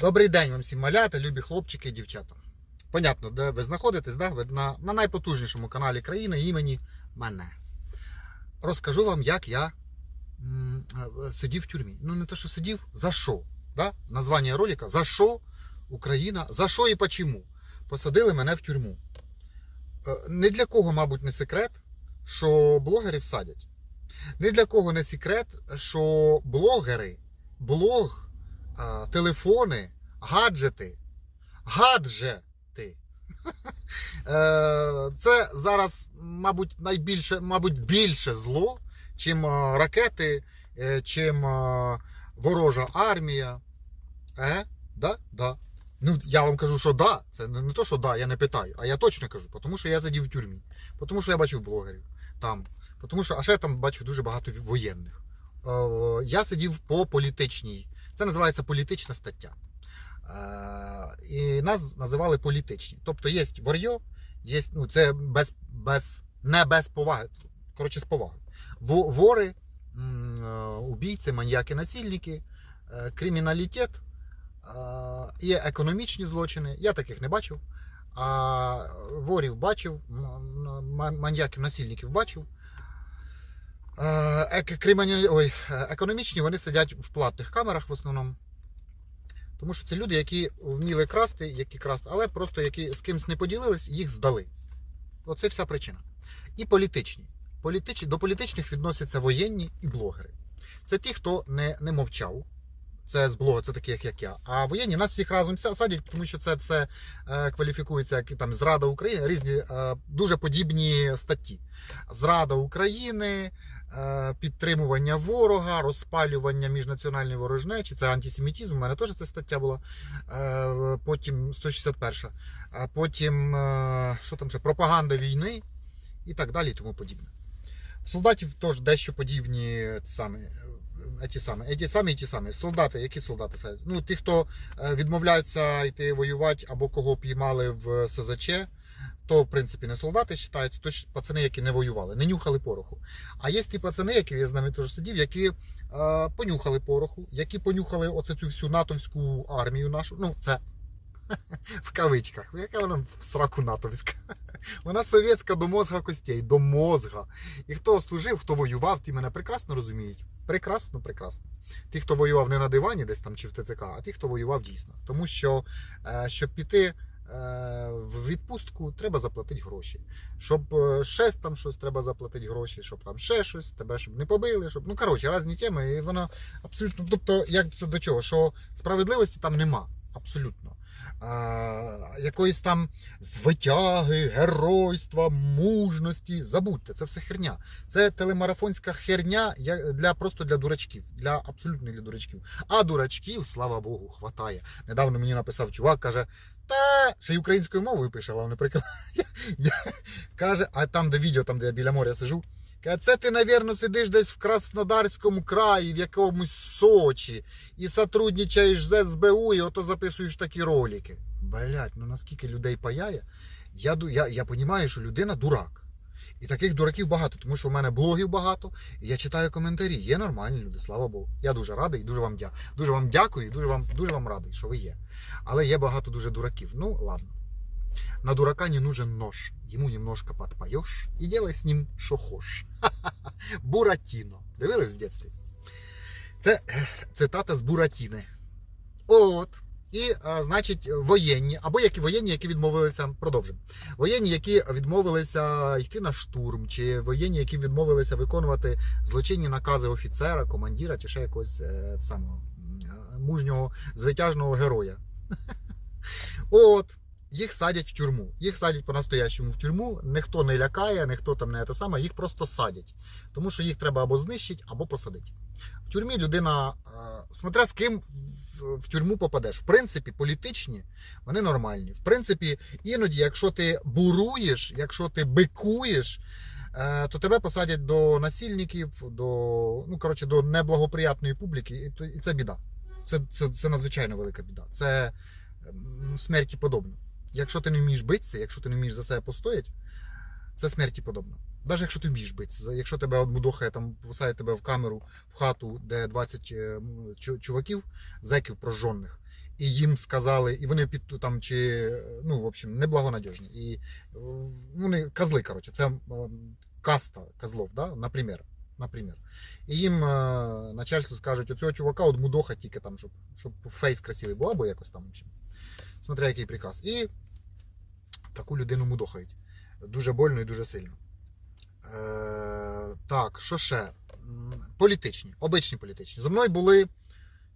Добрий день вам всім малята, любі хлопчики і дівчата. Понятно, де ви знаходитесь, да? ви на, на найпотужнішому каналі країни імені мене. Розкажу вам, як я м, е, сидів в тюрмі. Ну, не те, що сидів, за що? Да? Названня ролика За що Україна, за що і почему посадили мене в тюрму. Не для кого, мабуть, не секрет, що блогерів садять. Не для кого не секрет, що блогери, блог, а, телефони, гаджети, гаджети. Е, Це зараз, мабуть, найбільше, мабуть, більше зло, чим ракети, е, чим ворожа армія. Е? Да? Да. Ну, я вам кажу, що да. Це не, то, що да, я не питаю, а я точно кажу, тому що я сидів в тюрмі. Тому що я бачив блогерів там. Тому що, а ще я там бачив дуже багато воєнних. Е, Я сидів по політичній. Це називається політична стаття. Е, І нас називали політичні. Тобто є вар'йо, є, ну, це без, без, не без поваги. Коротше, з повагою. Вори, е, убійці, маньяки, насильники, е, криміналітет, є економічні злочини. Я таких не бачив. А ворів бачив, маньяків, насильників бачив. Е, ой, е, економічні вони сидять в платних камерах в основному. Тому що це люди, які вміли красти, які красти, але просто які з кимось не поділились, їх здали. Оце вся причина. І політичні. Політич... До політичних відносяться воєнні і блогери. Це ті, хто не, не мовчав. Це з блога, це такі, як, я. А воєнні нас всіх разом садять, тому що це все е, кваліфікується як там зрада України, різні е, дуже подібні статті. Зрада України, підтримування ворога, розпалювання міжнаціональної ворожнечі, це антисемітизм. У мене теж ця стаття була. Е, Потім 161. А потім е, що там ще? Пропаганда війни і так далі, і тому подібне. В солдатів теж дещо подібні е, самі. е, Ті самі, ті самі ті самі. Солдати, які солдати? Ну, ті, хто е, відмовляються йти воювати або кого піймали в СЗЧ, то, в принципі, не солдати вважаються, то пацани, які не воювали, не нюхали пороху. А є ті пацани, які я з ними теж сидів, які е, понюхали пороху, які понюхали оцю цю всю натовську армію нашу. Ну, це в кавичках. Яка вона в сраку натовська? Вона совєтська до мозга костей, до мозга. І хто служив, хто воював, ті мене прекрасно розуміють. Прекрасно, прекрасно. Ті, хто воював не на дивані, десь там чи в ТЦК, а ті, хто воював дійсно. Тому що, е, щоб піти в відпустку, треба заплатити гроші. Щоб е, ще там щось треба заплатити гроші, щоб там ще щось, тебе щоб не побили, щоб. Ну, коротше, різні теми, і воно абсолютно. Тобто, як це до чого? Що справедливості там нема. Абсолютно. А, якоїсь там звитяги, геройства, мужності. Забудьте, це все херня. Це телемарафонська херня для просто для дурачків, для абсолютно для дурачків. А дурачків, слава Богу, хватає. Недавно мені написав чувак, каже. Та ще й українською мовою пише, але наприклад. Каже, а там, де відео, там, де я біля моря сижу, каже, це ти, навірно, сидиш десь в Краснодарському краї, в якомусь Сочі, і сотрудничаєш з СБУ, і ото записуєш такі ролики. Блять, ну наскільки людей паяє, я, я, я розумію, що людина дурак. І таких дураків багато, тому що в мене блогів багато, і я читаю коментарі. Є нормальні люди, слава Богу. Я дуже радий і дуже вам дякую. Дуже вам дякую і дуже вам, дуже вам радий, що ви є. Але є багато дуже дураків. Ну, ладно. На дурака не нужен нож. Ему немножко подпоешь и делай з ним, що хочеш. Буратіно. Дивились в дитинстві? Це цитата з Буратіни. От. І, значить, воєнні, або які воєнні, які відмовилися, продовжимо. Воєнні, які відмовилися йти на штурм, чи воєнні, які відмовилися виконувати злочинні накази офіцера, командира, чи ще якогось е, самого е, мужнього звитяжного героя. От. Їх садять в тюрму. Їх садять по-настоящому в тюрму. Ніхто не лякає, ніхто там не те саме, їх просто садять. Тому що їх треба або знищити, або посадити. В тюрмі людина, е, смотря з ким в, тюрму попадеш. В принципі, політичні, вони нормальні. В принципі, іноді, якщо ти буруєш, якщо ти бикуєш, е, то тебе посадять до насильників, до, ну, коротше, до неблагоприятної публіки, і це біда. Це, це, це надзвичайно велика біда. Це смерті подобно. Якщо ти не вмієш битися, якщо ти не вмієш за себе постояти, це смерті подобно. Навіть якщо ти вмієш битися, якщо тебе от мудохає, там посадять тебе в камеру в хату, де 20 е, чуваків, зеків прожжених, і їм сказали, і вони під там чи ну в общем неблагонадіжні. І е, вони козли, коротше, це каста козлов, да? наприклад. Наприклад. І їм е, начальство скажуть, оцього чувака от мудоха тільки там, щоб, щоб фейс красивий був, або якось там. Смотря який приказ. І таку людину мудохають. Дуже больно і дуже сильно. Е, так, що ще? Політичні, обичні політичні. Зо мною були,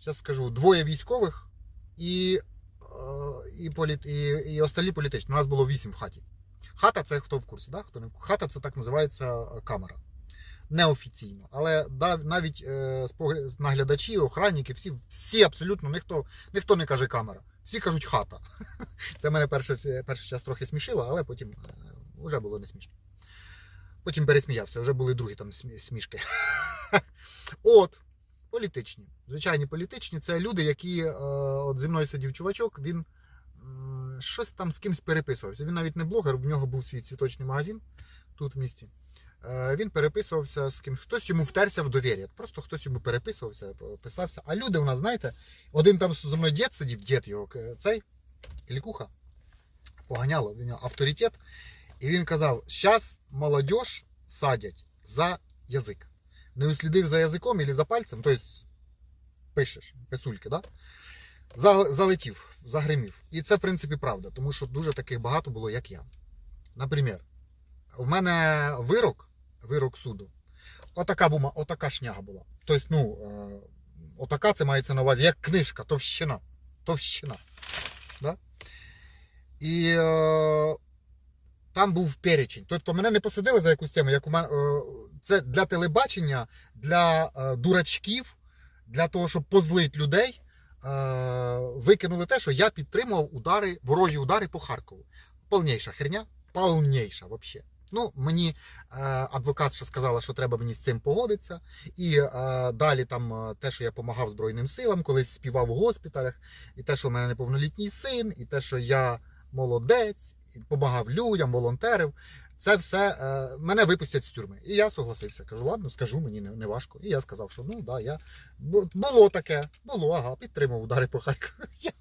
зараз скажу, двоє військових і, е, і, політ, і, і остальні політичні. У нас було вісім в хаті. Хата це хто в курсі, да? хто не в Хата це так називається е, камера. Неофіційно. Але навіть е, наглядачі, охранники, всі, всі абсолютно ніхто, ніхто не каже камера. Всі кажуть хата. Це мене перший, перший час трохи смішило, але потім е, вже було не смішно. Потім пересміявся, вже були другі там смішки. От, політичні. Звичайні політичні це люди, які е, от зі мною сидів чувачок, він е, щось там з кимось переписувався. Він навіть не блогер, в нього був свій цвіточний магазин тут в місті. Е, Він переписувався з кимось. Хтось йому втерся в довір'я. Просто хтось йому переписувався, писався. А люди у нас, знаєте, один там зі мною дід сидів, дід його цей, лікуха, поганяло, в нього авторитет. І він казав: зараз молодь садять за язик. Не услідив за язиком або за пальцем, тобто пишеш, писульки, да? Залетів, загримів. І це, в принципі, правда, тому що дуже таких багато було, як я. Наприклад, у мене вирок, вирок суду, отака бума, отака шняга була. Тобто, ну, е, отака це мається на увазі, як книжка, товщина. Товщина. Да? І е, там був перечень. Тобто мене не посадили за якусь тему, як у мене. е, Це для телебачення, для е, дурачків, для того, щоб позлити людей. е, Викинули те, що я підтримував удари, ворожі удари по Харкову. Повніша херня, повніша взагалі. Ну, мені е, адвокатша сказала, що треба мені з цим погодитися. І е, далі там е, те, що я допомагав Збройним силам, колись співав у госпіталях, і те, що в мене неповнолітній син, і те, що я молодець, допомагав людям, волонтерів. Це все е, мене випустять з тюрми. І я согласився. Кажу, ладно, скажу, мені не, не важко. І я сказав, що ну да, я було таке, було, ага, підтримав удари по Харкову. Я,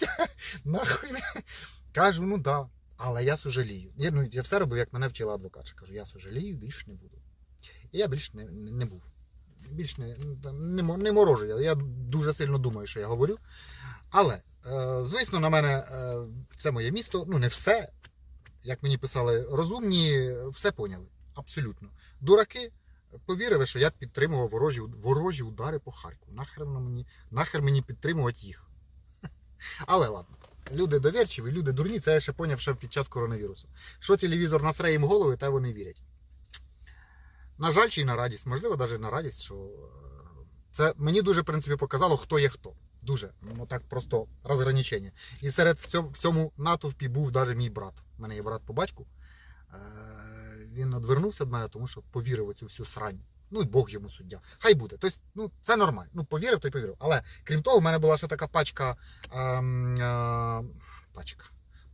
я нахуй. Кажу, ну да. Але я сожалію. Я, ну, я все робив, як мене вчила адвокатша. Кажу, я сожалію, більше не буду. І я більше не, не, не був. Більш не, не, не морожу. Я, я дуже сильно думаю, що я говорю. Але, е, звісно, на мене е, це моє місто, ну не все, як мені писали, розумні, все поняли. Абсолютно. Дураки повірили, що я підтримував ворожі, ворожі удари по Харкову. Нахер, мені, нахер мені підтримувати їх. Але ладно. Люди довірчиві, люди дурні, це я ще поняв ще під час коронавірусу. Що телевізор насре їм голови, та вони вірять. На жаль, чи на радість, можливо, навіть на радість, що е, це мені дуже в принципі показало, хто є хто. Дуже. Ну так просто розграничення. І серед в цьому, в цьому натовпі був навіть мій брат. У мене є брат по батьку. Е, Він одвернувся від мене, тому що повірив у цю всю срань. Ну і Бог йому суддя. Хай буде. Тобто, ну, це нормально. Ну, повірив, то й повірив. Але крім того, в мене була ще така пачка. Ем, е, пачка.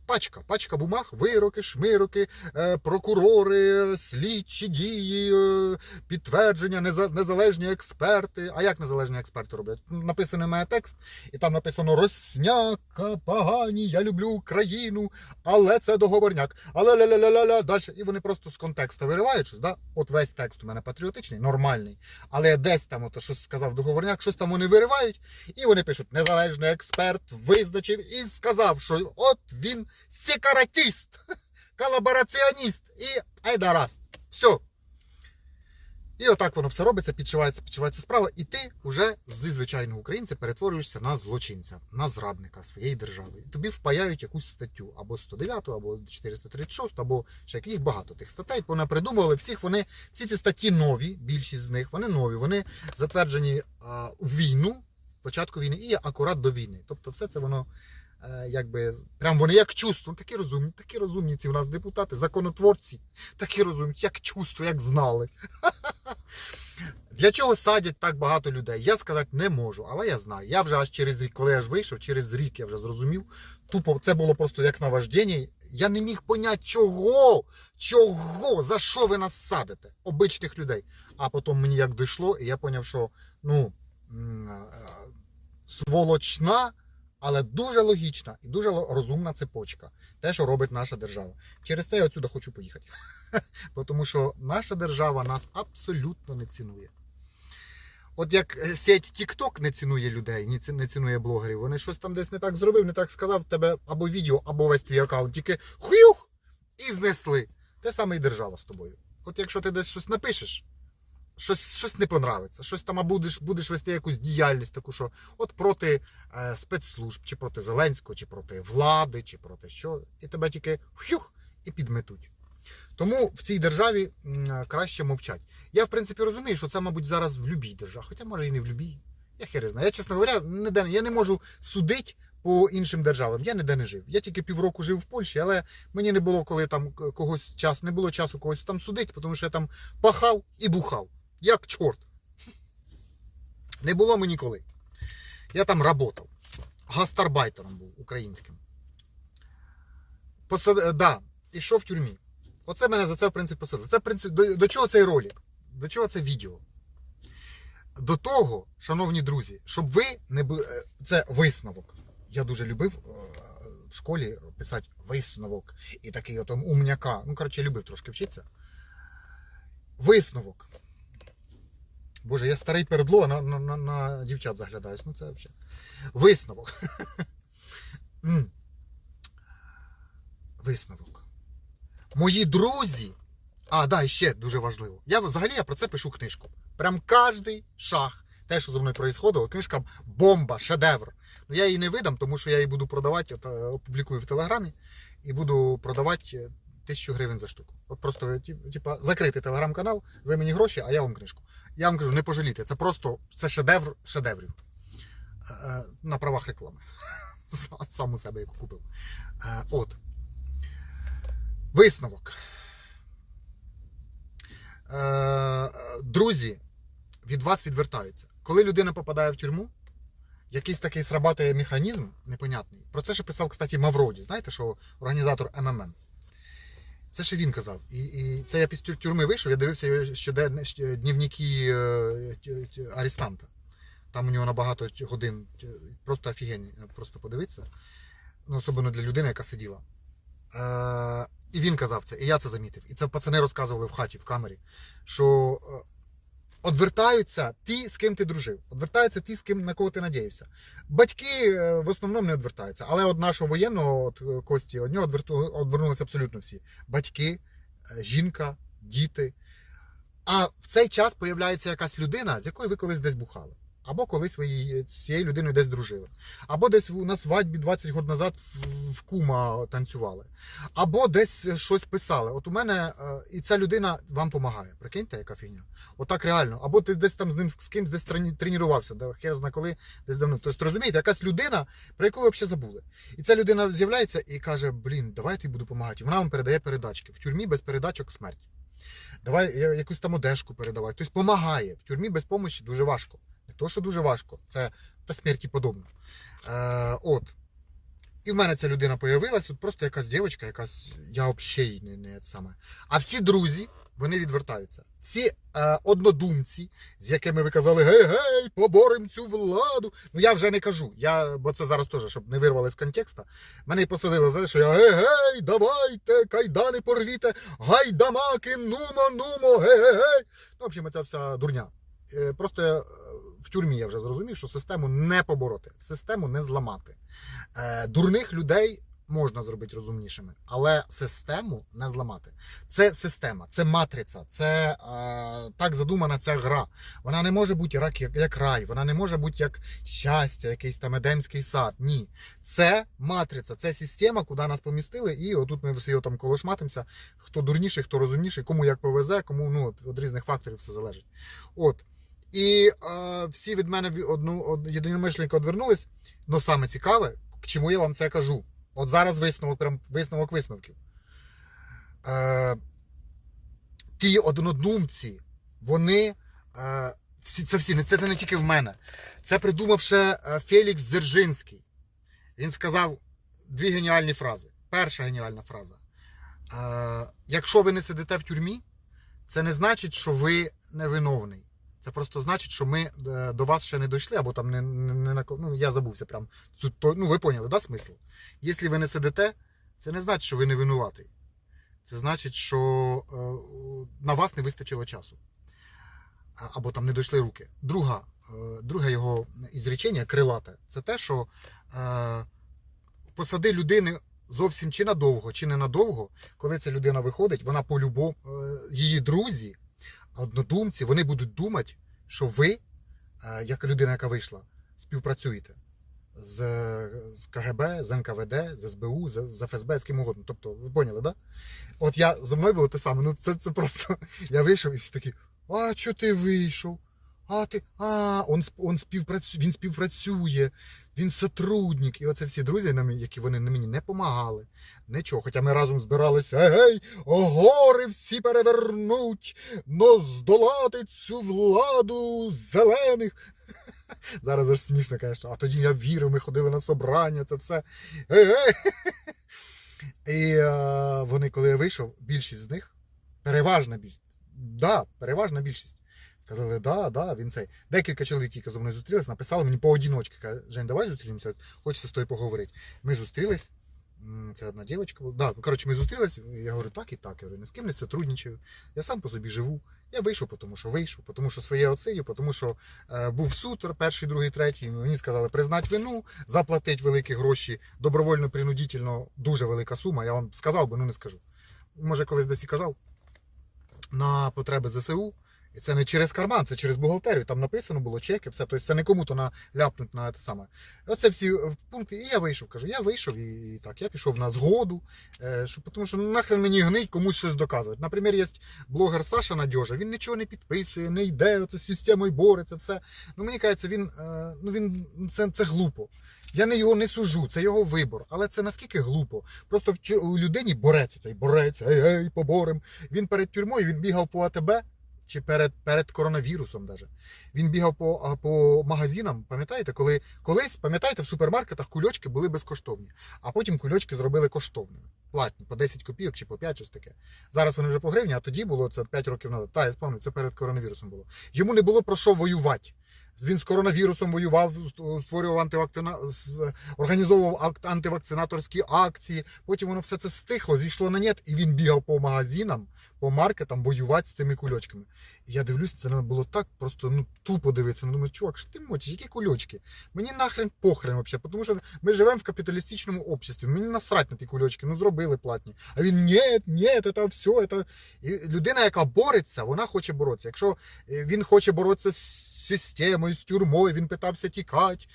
Пачка, пачка бумаг, вироки, шмироки, е, прокурори, слідчі дії, е, підтвердження, неза- незалежні експерти. А як незалежні експерти роблять? Написаний має текст, і там написано Росняка, погані, я люблю Україну, але це договорняк. Але ля-ля-ля-ля-ля, далі. І вони просто з контексту виривають. Да? От весь текст у мене патріотичний, нормальний. Але десь там ото щось сказав договорняк, щось там вони виривають, і вони пишуть: незалежний експерт визначив і сказав, що от він секаратіст, колабораціоніст і айдараст. Все. І отак воно все робиться, підшивається, підшивається справа, і ти вже зі звичайного українця перетворюєшся на злочинця, на зрадника своєї держави. І тобі впаяють якусь статтю або 109, або 436, або ще їх багато тих статей. Понапридумували всіх вони, всі ці статті нові, більшість з них, вони нові, вони затверджені у війну, в початку війни і акурат до війни. Тобто, все це воно. Е, Якби прям вони як чувство, такі розумні, такі розумні ці у нас депутати, законотворці, такі розумні, як чувство, як знали. Для чого садять так багато людей? Я сказати не можу, але я знаю. Я вже аж через рік, коли я ж вийшов, через рік я вже зрозумів. Тупо це було просто як наваждення. Я не міг поняти, чого, чого, за що ви нас садите, обичних людей. А потім мені як дійшло, і я поняв, що ну е, сволочна Але дуже логічна і дуже розумна цепочка. Те, що робить наша держава. Через це я отсюди хочу поїхати. Тому що наша держава нас абсолютно не цінує. От як е, сеть TikTok не цінує людей, не цінує блогерів, вони щось там десь не так зробив, не так сказав, тебе або відео, або весь твій аккаунт, тільки хуюх і знесли. Те саме і держава з тобою. От якщо ти десь щось напишеш, щось, щось не понравиться, щось там а будеш, будеш вести якусь діяльність таку, що от проти е, спецслужб, чи проти Зеленського, чи проти влади, чи проти що, і тебе тільки хюх і підметуть. Тому в цій державі краще мовчать. Я, в принципі, розумію, що це, мабуть, зараз в любій державі, хоча може і не в любій. Я хер знаю. Я, чесно говоря, ніде, я не можу судити по іншим державам. Я ніде не жив. Я тільки півроку жив в Польщі, але мені не було коли там когось часу, не було часу когось там судити, тому що я там пахав і бухав. Як чорт. Не було мені коли. Я там працював. Гастарбайтером був українським. Посад... е, Да, ішов в тюрмі. Оце мене за це, в принципі, посадили. Це, в принципі, до, до чого цей ролик? До чого це відео? До того, шановні друзі, щоб ви не були. е, Це висновок. Я дуже любив е, в школі писати висновок і такий от умняка. Ну, коротше, любив трошки вчитися. Висновок. Боже, я старий передло, на, на, на, на дівчат заглядаюсь. Ну, це взагалі. Висновок. Висновок. Мої друзі. А, да, і ще дуже важливо. Я взагалі я про це пишу книжку. Прям кожний шаг. Те, що зі мною проїсходило, книжка бомба, шедевр. Ну я її не видам, тому що я її буду продавати, от, е, опублікую в телеграмі і буду продавати тисячу гривень за штуку. От просто типа, закритий телеграм-канал, ви мені гроші, а я вам книжку. Я вам кажу, не пожалійте. Це просто це шедевр шедеврів. Е, е, На правах реклами. Сам у себе яку купив. Е, От. Висновок. Друзі від вас відвертаються. Коли людина попадає в тюрму, якийсь такий срабатує механізм непонятний. Про це ще писав, кстати, Мавроді, знаєте, що організатор МММ. Це ще він казав. І, і це я після тюрми вийшов, я дивився його щоденні дневники е, арестанта. Там у нього набагато годин, просто офігенні, просто подивитися. Ну, особливо для людини, яка сиділа. Е, і він казав це, і я це замітив. І це пацани розказували в хаті, в камері, що е, одвертаються ті, з ким ти дружив. Одвертаються ті, з ким на кого ти надіявся. Батьки е, в основному не одвертаються. Але от нашого воєнного от, е, Кості, од нього одвернулися абсолютно всі. Батьки, е, жінка, діти. А в цей час появляється якась людина, з якою ви колись десь бухали. Або колись ви її- з цією людиною десь дружили. Або десь на свадьбі 20 років назад в- кума танцювали. Або десь щось писали. От у мене е, і ця людина вам допомагає. Прикиньте, яка фігня. Отак реально. Або ти десь там з ним з кимсь десь тренувався, да, хер зна коли, десь давно. Тобто, розумієте, якась людина, про яку ви взагалі забули. І ця людина з'являється і каже: Блін, давай я тобі буду допомагати. Вона вам передає передачки. В тюрмі без передачок смерть. Давай якусь там одежку передавай. Тобто допомагає. В тюрмі без допомоги дуже важко. То, що дуже важко, це та смерті подобно. Е, от. І в мене ця людина появилась, от просто якась дівчинка, якась я взагалі не, не саме. А всі друзі, вони відвертаються. Всі е, однодумці, з якими ви казали, гей, гей, поборем цю владу. Ну я вже не кажу. Я, бо це зараз теж, щоб не вирвали з контекста. Мене й посадили, знаєш, що я гей, гей, давайте, кайдани порвіте, гайдамаки, нумо, нумо, гей, гей, гей. Ну, в общем, ця вся дурня. Е, Просто в тюрмі я вже зрозумів, що систему не побороти, систему не зламати. Е, Дурних людей можна зробити розумнішими, але систему не зламати. Це система, це матриця, це е, так задумана ця гра. Вона не може бути як, як, рай, вона не може бути як щастя, якийсь там едемський сад. Ні. Це матриця, це система, куди нас помістили, і отут ми всі там колошматимося. Хто дурніший, хто розумніший, кому як повезе, кому ну, от, від різних факторів все залежить. От. І е, всі від мене одну од, єдиномишленника одвернулись. Ну саме цікаве, к чому я вам це кажу. От зараз висновок, прям висновок висновків. Е, ті однодумці, вони. Е, всі, це всі, це не тільки в мене. Це придумав ще е, Фелікс Дзержинський. Він сказав дві геніальні фрази. Перша геніальна фраза. Е, якщо ви не сидите в тюрмі, це не значить, що ви невиновний. Це просто значить, що ми е, до вас ще не дійшли, або там не, не, не ну, я забувся прям. То, ну, ви поняли, да, смисл? Якщо ви не сидите, це не значить, що ви не винуватий. Це значить, що е, на вас не вистачило часу. Або там не дійшли руки. Друга, е, друге його ізречення, крилате, це те, що е, посади людини зовсім чи надовго, чи не надовго, коли ця людина виходить, вона по-любому, е, її друзі, однодумці, вони будуть думати, що ви, е, як людина, яка вийшла, співпрацюєте з, з КГБ, з НКВД, з СБУ, з, з ФСБ, з ким угодно. Тобто, ви поняли, да? От я за мною було те саме. Ну це, це просто. Я вийшов і всі такі, а чого ти вийшов? А ти, а, он, он співпрацю, він співпрацює, він сотрудник. І оце всі друзі, які вони мені не допомагали. Нічого. Хоча ми разом збиралися, егей, гори всі перевернуть, но здолати цю владу зелених. Зараз аж смішно, звісно. А тоді я вірив, ми ходили на собрання, це все. І е, вони, коли я вийшов, більшість з них, переважна більшість, да, переважна більшість. Сказали, да, да, він цей. Декілька чоловік, які зі мною зустрілись, написали мені поодіночки. Каже, Жень, давай зустрінемося, хочеться з тобою поговорити. Ми зустрілись. Це одна дівчинка була. Да, коротше, ми зустрілись. Я говорю, так і так. Я говорю, ні з ким не сотрудничаю. Я сам по собі живу. Я вийшов, тому що вийшов, тому що своє оцею, тому що е, був суд, перший, другий, третій. Мені сказали признати вину, заплатити великі гроші, добровольно, принудительно, дуже велика сума. Я вам сказав би, ну не скажу. Може, колись десь і казав. На потреби ЗСУ. І це не через карман, це через бухгалтерію. Там написано було чеки, все. Тобто це не кому-то на ляпнуть на те саме. Оце всі е, пункти. І я вийшов. Кажу, я вийшов і, і так. Я пішов на згоду. Е, що, тому що нахрен мені гнить комусь щось доказувати. Наприклад, є блогер Саша Надьожа, він нічого не підписує, не йде, оце з системою бореться, все. Ну мені кажеться, він, е, ну він це, це глупо. Я не його не сужу, це його вибор. Але це наскільки глупо. Просто в у людині бореться цей борець, ей, ей, поборем. Він перед тюрмою він бігав по АТБ чи перед, перед коронавірусом даже. Він бігав по, по магазинам, пам'ятаєте, коли колись, пам'ятаєте, в супермаркетах кульочки були безкоштовні, а потім кульочки зробили коштовними. Платні, по 10 копійок чи по 5, щось таке. Зараз вони вже по гривні, а тоді було це 5 років назад. Та, я спомню, це перед коронавірусом було. Йому не було про що воювати. Він з коронавірусом воював, створював антивакцина... організовував антивакцинаторські акції. Потім воно все це стихло, зійшло на нет, і він бігав по магазинам, по маркетам воювати з цими кульочками. І я дивлюсь, це було так просто ну тупо дивитися. Ну думаю, чувак, що ти мочиш, які кульочки? Мені нахрен похрен вообще, тому що ми живемо в капіталістичному обществі. Мені насрать на ті кульочки, ну зробили платні. А він ні, ні, це все, це. І людина, яка бореться, вона хоче боротися. Якщо е, він хоче боротися з системою, з тюрмою, він питався тікати,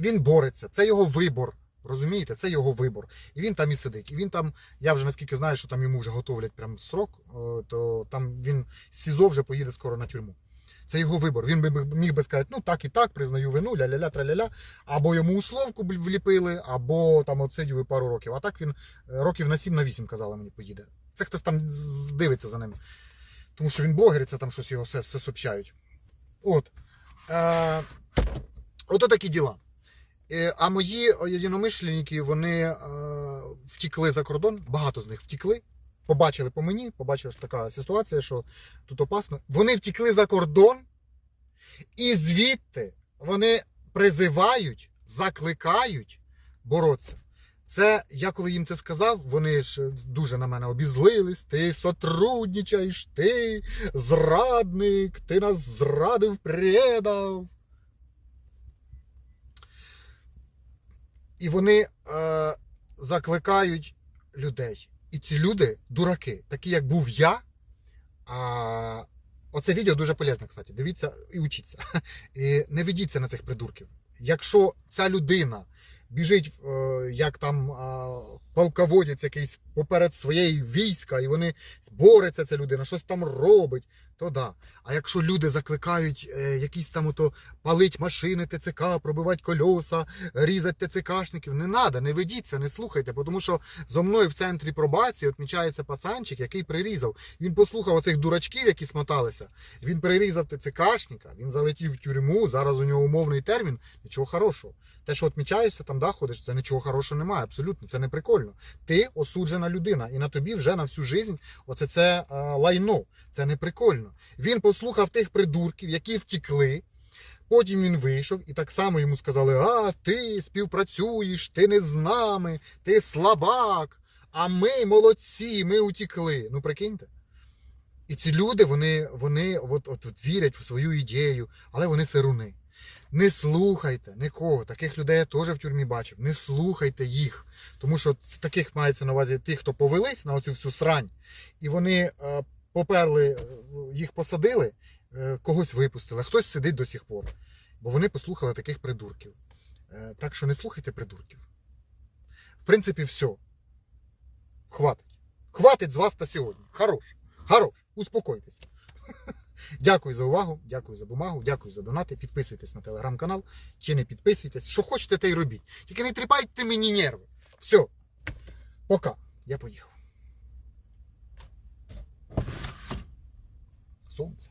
він бореться. Це його вибор. Розумієте, це його вибор. І він там і сидить. І він там, я вже наскільки знаю, що там йому вже готовлять прям срок, е, то там він з СІЗО вже поїде скоро на тюрму. Це його вибор. Він би міг би сказати, ну так і так, признаю вину, ля-ля-ля, траля-ля. Або йому условку вліпили, або там отсидів пару років. А так він е, років на 7 на 8, казали мені, поїде. Це хтось там дивиться за ним. Тому що він блогер, це там щось його все, все сообщають. От. Е, ото такі діла. Е, А мої єдиномишленники, вони е, втікли за кордон, багато з них втікли. Побачили по мені, побачили, що така ситуація, що тут опасно. Вони втікли за кордон, і звідти вони призивають, закликають боротися. Це я коли їм це сказав, вони ж дуже на мене обізлились. Ти сотрудничаєш, ти зрадник, ти нас зрадив, предав. І вони е, закликають людей. І ці люди дураки, такі як був я. А, оце відео дуже полезне, кстати. Дивіться і учіться. І не ведіться на цих придурків. Якщо ця людина біжить, е, як там е, полководець якийсь поперед своєї війська, і вони бореться, ця людина, щось там робить, то да. А якщо люди закликають е, якісь там ото палить машини ТЦК, пробивати кольоса, різати ТЦКшників, не треба, не ведіться, не слухайте, тому що зо мною в центрі пробації відмічається пацанчик, який прирізав. Він послухав оцих дурачків, які смоталися. Він прирізав ТЦКшника, він залетів в тюрму, зараз у нього умовний термін, нічого хорошого. Те, що відмічаєшся, там да, ходиш, це нічого хорошого немає, абсолютно, це не прикольно. Прикольно. Ти осуджена людина, і на тобі вже на всю жизнь оце це е, лайно. Це не прикольно. Він послухав тих придурків, які втікли. Потім він вийшов, і так само йому сказали: А, ти співпрацюєш, ти не з нами, ти слабак. А ми молодці, ми утікли. Ну прикиньте. І ці люди, вони, вони от, от, от вірять в свою ідею, але вони сируни. Не слухайте нікого. Таких людей я теж в тюрмі бачив. Не слухайте їх. Тому що таких мається на увазі тих, хто повелись на оцю всю срань, і вони е, поперли, е, їх посадили, е, когось випустили, а хтось сидить до сих пор. Бо вони послухали таких придурків. Так що не слухайте придурків. В принципі, все. Хватить. Хватить з вас на сьогодні. Хорош. Хорош. Успокойтеся. Дякую за увагу, дякую за бумагу, дякую за донати. Підписуйтесь на телеграм-канал чи не підписуйтесь. Що хочете, те й робіть. Тільки не тріпайте мені нерви. Все. Пока. Я поїхав. Сонце.